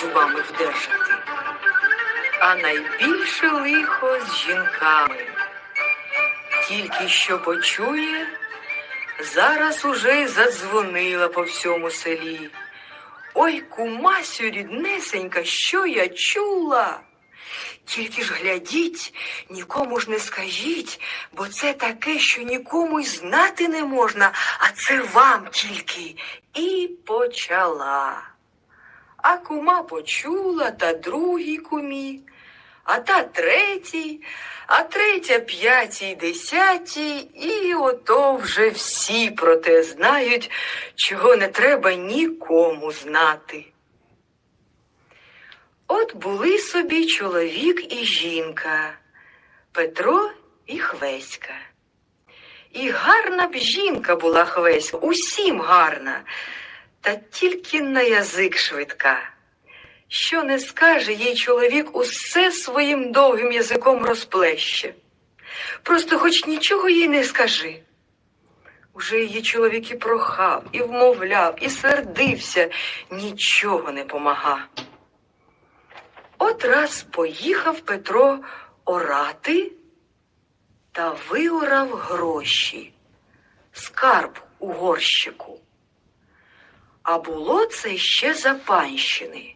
зубами вдержати. А найбільше лихо з жінками. Тільки що почує, зараз уже й задзвонила по всьому селі. Ой, кумасю ріднесенька, що я чула? Тільки ж глядіть, нікому ж не скажіть, бо це таке, що нікому й знати не можна, а це вам тільки. І почала. А кума почула, та другій кумі, а та третій, а третя п'ятій, десятій, і ото вже всі про те знають, чого не треба нікому знати. От були собі чоловік і жінка, Петро і Хвеська. І гарна б жінка була Хвеська, усім гарна, та тільки на язик швидка. Що не скаже їй чоловік, усе своїм довгим язиком розплеще. Просто хоч нічого їй не скажи. Уже її чоловік і прохав, і вмовляв, і сердився, нічого не помага. От раз поїхав Петро орати та виорав гроші, скарб у горщику. А було це ще за панщини.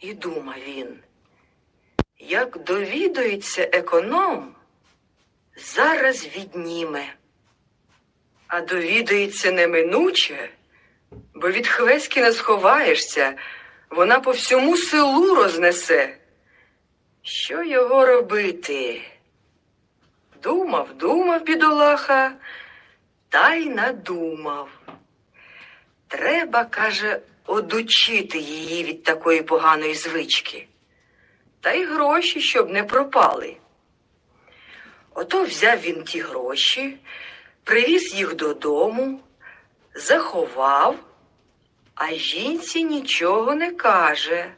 І думав він, як довідується економ, зараз відніме. А довідається неминуче, бо від Хвеськи не сховаєшся, вона по всьому селу рознесе. Що його робити? Думав, думав, бідолаха, та й надумав. Треба, каже, одучити її від такої поганої звички. Та й гроші, щоб не пропали. Ото взяв він ті гроші, привіз їх додому, заховав, а жінці нічого не каже.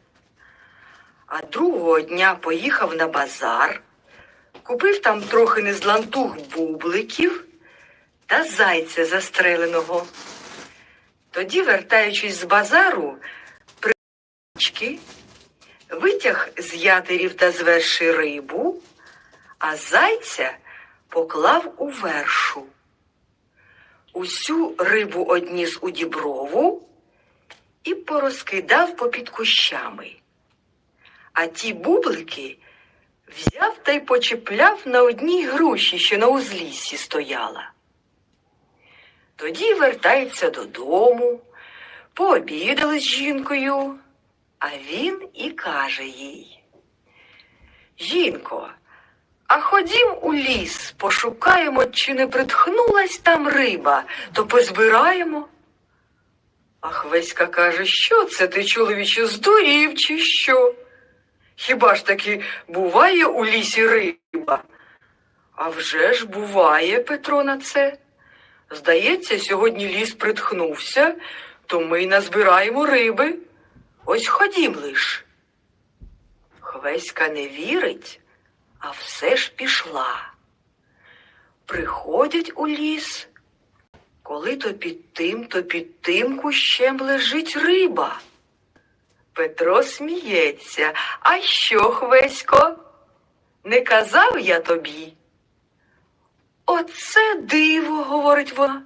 А другого дня поїхав на базар, купив там трохи незлантух бубликів та зайця застреленого. Тоді, вертаючись з базару, прички, витяг з ятерів та з верші рибу, а зайця поклав у вершу. Усю рибу одніс у діброву і порозкидав попід кущами. А ті бублики взяв та й почепляв на одній груші, що на узліссі стояла. Тоді вертається додому, пообідали з жінкою, а він і каже їй. Жінко, а ходім у ліс, пошукаємо, чи не притхнулась там риба, то позбираємо. А Хвеська каже, що це ти, чоловіче, здурів, чи що? Хіба ж таки буває у лісі риба? А вже ж буває, Петро, на це. Здається, сьогодні ліс притхнувся, то ми й назбираємо риби. Ось ходім лиш. Хвеська не вірить, а все ж пішла. Приходять у ліс, коли то під тим, то під тим кущем лежить риба. Петро сміється. А що, Хвесько? Не казав я тобі? Оце диво, говорить вона.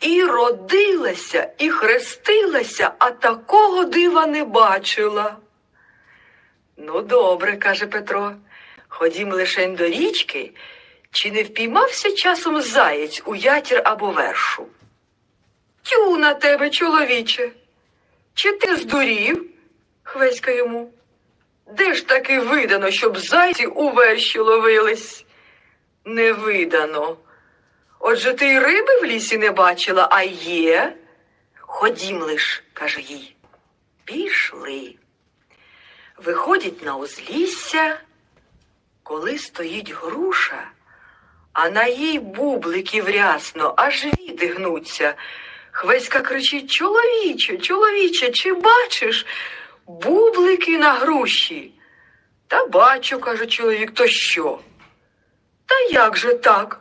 І родилася, і хрестилася, а такого дива не бачила. Ну, добре, каже Петро, ходім лишень до річки, чи не впіймався часом заєць у ятір або вершу? Тю на тебе, чоловіче. Чи ти здурів? Хвеська йому. Де ж таки видано, щоб зайці у верші ловились? Не видано. Отже, ти й риби в лісі не бачила, а є? Ходім лиш, каже їй. Пішли. Виходять на узлісся, коли стоїть груша, а на їй бубликів рясно, аж віти гнуться. Хвеська кричить Чоловіче, чоловіче, чи бачиш бублики на груші? Та бачу, каже чоловік, то що? Та як же так?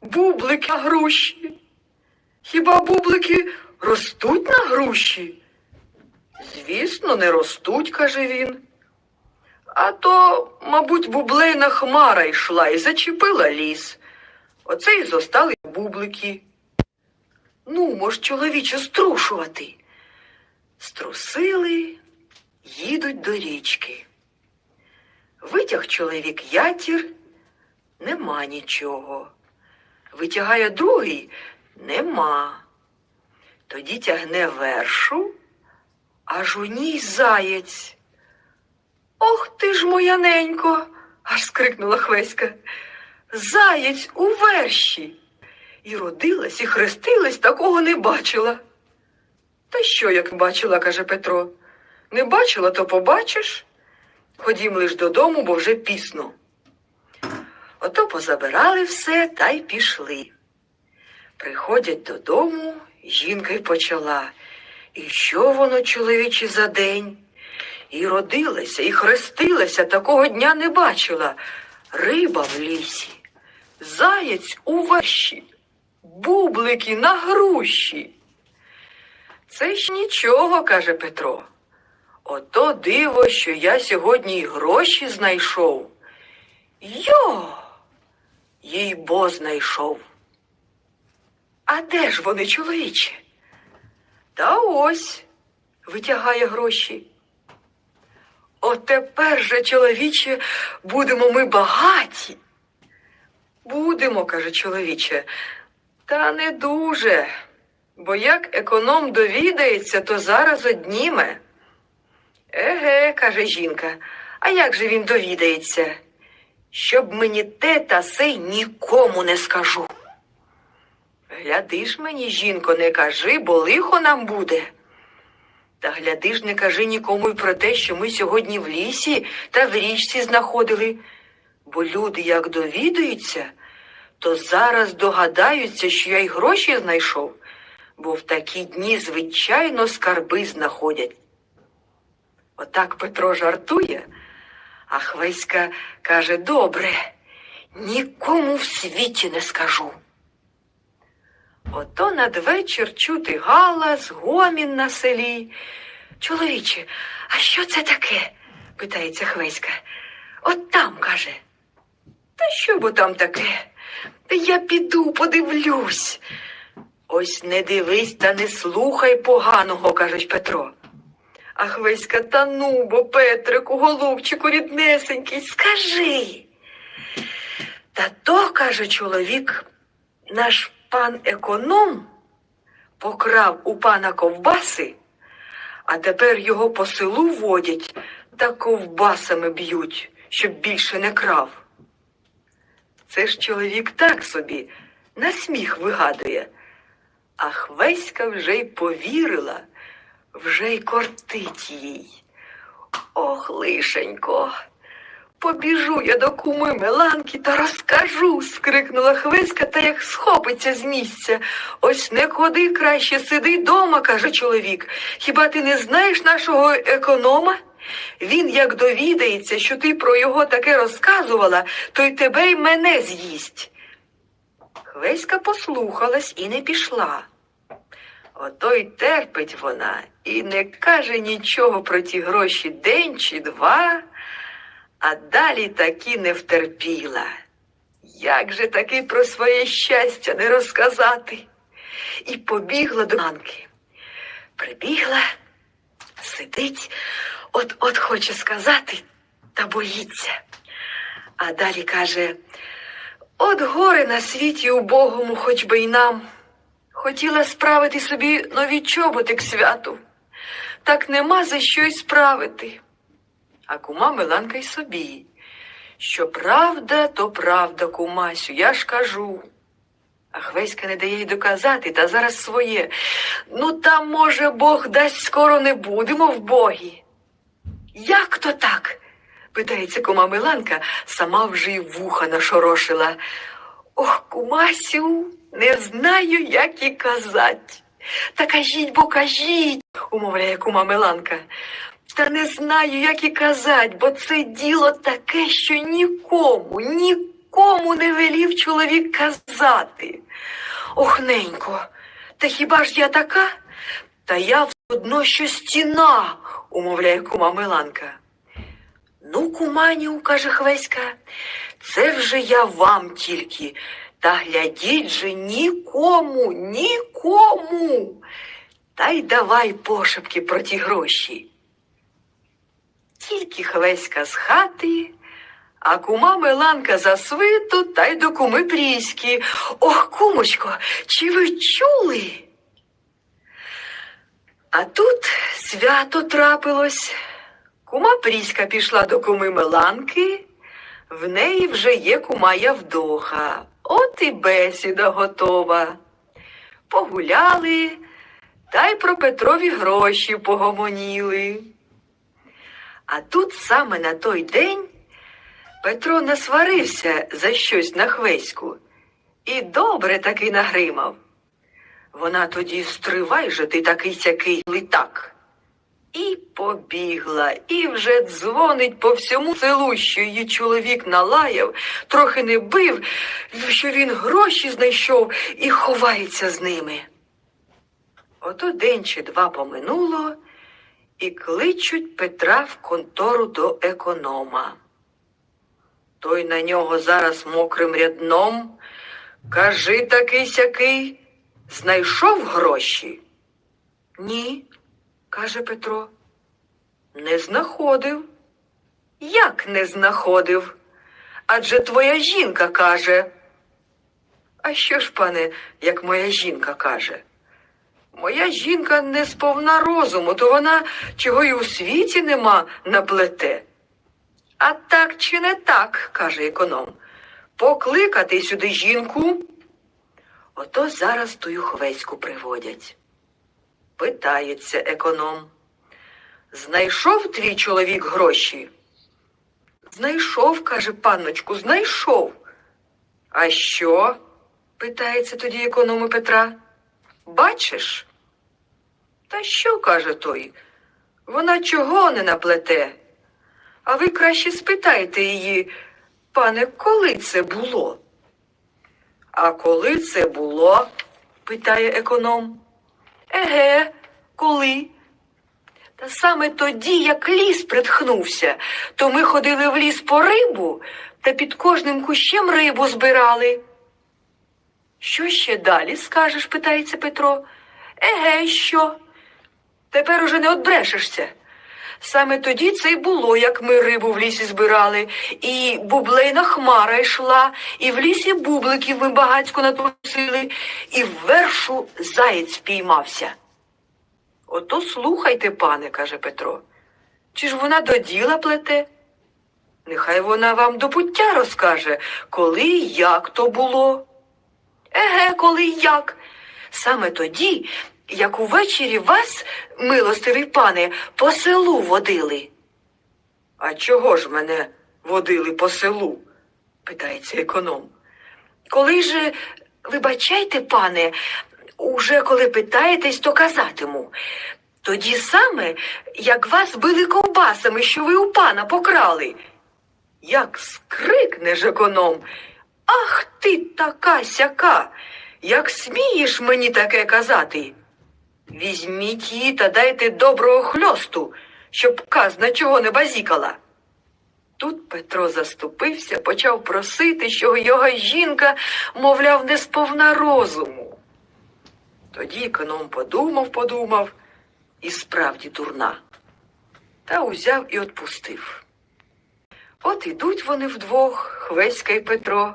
Бублик на груші? Хіба бублики ростуть на груші? Звісно, не ростуть, каже він. А то, мабуть, бублейна хмара йшла і зачепила ліс. Оце й зостали бублики. Ну, мож, чоловіче, струшувати. Струсили, їдуть до річки. Витяг чоловік ятір, нема нічого. Витягає другий нема. Тоді тягне вершу, аж у ній заєць. Ох ти ж моя ненько, аж скрикнула Хвеська. Заєць у верші. І родилась, і хрестилась, такого не бачила. Та що, як бачила, каже Петро. Не бачила, то побачиш. Ходім лиш додому, бо вже пісно. Ото позабирали все та й пішли. Приходять додому, жінка й почала. І що воно, чоловіче, за день? І родилася, і хрестилася, такого дня не бачила. Риба в лісі, заєць у верші, бублики на груші. Це ж нічого, каже Петро. Ото диво, що я сьогодні й гроші знайшов. Йо, їй бо знайшов. А де ж вони, чоловіче? Та ось витягає гроші. Отепер же, чоловіче, будемо ми багаті. Будемо, каже чоловіче, та не дуже. Бо як економ довідається, то зараз одніме. Еге, каже жінка, а як же він довідається? Щоб мені те та сей нікому не скажу. Гляди ж мені, жінко, не кажи, бо лихо нам буде. Та гляди ж, не кажи нікому й про те, що ми сьогодні в лісі та в річці знаходили. Бо люди, як довідаються, то зараз догадаються, що я й гроші знайшов, бо в такі дні, звичайно, скарби знаходять. Отак Петро жартує, а Хвеська каже: добре, нікому в світі не скажу. Ото надвечір чути галас, гомін на селі. Чоловіче, а що це таке? питається Хвеська. От там, каже. Та що бо там таке? Та я піду, подивлюсь. Ось не дивись та не слухай поганого, каже Петро. А Хвеська, та ну, бо Петрику, голубчику, ріднесенький, скажи. Та то, каже чоловік, наш пан економ покрав у пана ковбаси, а тепер його по селу водять та ковбасами б'ють, щоб більше не крав. Це ж чоловік так собі на сміх вигадує. А Хвеська вже й повірила, вже й кортить їй. Ох, лишенько, побіжу я до куми Меланки та розкажу, скрикнула Хвеська та як схопиться з місця. Ось не ходи краще, сиди дома, каже чоловік. Хіба ти не знаєш нашого економа? Він, як довідається, що ти про його таке розказувала, то й тебе й мене з'їсть. Хвеська послухалась і не пішла. Ото й терпить вона і не каже нічого про ті гроші день чи два, а далі таки не втерпіла. Як же таки про своє щастя не розказати? І побігла до Анки. Прибігла, сидить, от от хоче сказати, та боїться. А далі каже: От горе на світі убогому, хоч би й нам. Хотіла справити собі нові чоботи к святу, так нема за що й справити. А кума Миланка й собі. Що правда, то правда, кумасю, я ж кажу. А Хвеська не дає й доказати, та зараз своє. Ну, там, може, Бог дасть скоро не будемо в Богі. Як то так? питається кума Миланка, сама вже й вуха нашорошила. Ох, кумасю, не знаю, як і казать. Та кажіть, бо кажіть, умовляє кума Миланка. Та не знаю, як і казать, бо це діло таке, що нікому, нікому не велів чоловік казати. Ох, ненько, Та хіба ж я така? Та я одно, що стіна, умовляє кума Миланка. Ну, куманю, каже Хвеська, це вже я вам тільки. Та глядіть же нікому, нікому. Та й давай пошепки про ті гроші. Тільки Хвеська з хати, а кума Миланка за свиту та й до куми Пріськи. Ох, кумочко, чи ви чули? А тут свято трапилось. Кума Пріська пішла до куми Миланки, в неї вже є кума Явдоха. От і бесіда готова. Погуляли, та й про Петрові гроші погомоніли. А тут саме на той день Петро насварився за щось на хвеську і добре таки нагримав. Вона тоді стривай же ти такий сякий литак. І побігла, і вже дзвонить по всьому селу, що її чоловік налаяв, трохи не бив, що він гроші знайшов і ховається з ними. Ото день чи два поминуло, і кличуть Петра в контору до економа. Той на нього зараз мокрим рядном. Кажи такий сякий, знайшов гроші? Ні, каже Петро. Не знаходив. Як не знаходив? Адже твоя жінка каже. А що ж, пане, як моя жінка каже? Моя жінка не сповна розуму, то вона чого й у світі нема наплете. А так чи не так, каже економ. Покликати сюди жінку. Ото зараз тую хвеську приводять. Питається економ. Знайшов твій чоловік гроші? Знайшов, каже панночку, знайшов. А що? питається тоді економ Петра. Бачиш? Та що, каже той? Вона чого не наплете? А ви краще спитайте її, пане, коли це було? А коли це було? питає економ. Еге, коли? Та саме тоді, як ліс притхнувся, то ми ходили в ліс по рибу та під кожним кущем рибу збирали. Що ще далі скажеш? питається Петро. Еге, що? Тепер уже не одбрешешся. Саме тоді це й було, як ми рибу в лісі збирали, і бублейна хмара йшла, і в лісі бубликів ми багацько натрусили, і в вершу заєць спіймався. Ото слухайте, пане, каже Петро. Чи ж вона до діла плете? Нехай вона вам до пуття розкаже, коли і як то було. Еге, коли й як. Саме тоді, як увечері вас, милостивий пане, по селу водили. А чого ж мене водили по селу? питається економ. Коли же, вибачайте, пане, уже коли питаєтесь, то казатиму. Тоді саме, як вас били ковбасами, що ви у пана покрали. Як скрикнеш економ. Ах ти така сяка, як смієш мені таке казати? Візьміть її та дайте доброго хльосту, щоб казна чого не базікала. Тут Петро заступився, почав просити, що його жінка, мовляв, не сповна розуму. Тоді економ подумав, подумав і справді дурна. Та узяв і отпустив. От ідуть вони вдвох, Хвеська й Петро.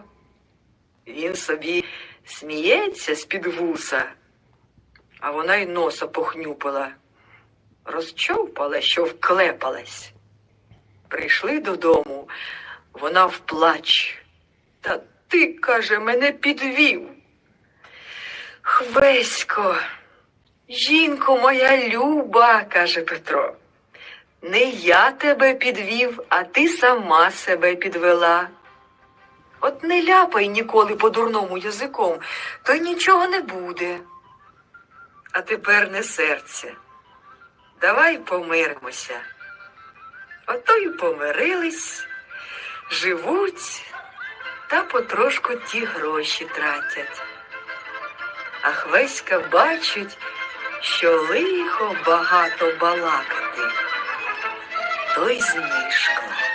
Він собі сміється з-під вуса, а вона й носа похнюпила, розчовпала, що вклепалась. Прийшли додому, вона вплач. Та ти, каже, мене підвів. Хвесько, жінко моя люба, каже Петро. Не я тебе підвів, а ти сама себе підвела. От не ляпай ніколи по дурному язиком, то й нічого не буде. А тепер не серце. Давай помиримося. Ото й помирились, живуть та потрошку ті гроші тратять. А Хвеська бачить, що лихо багато балакати, то й знишкла.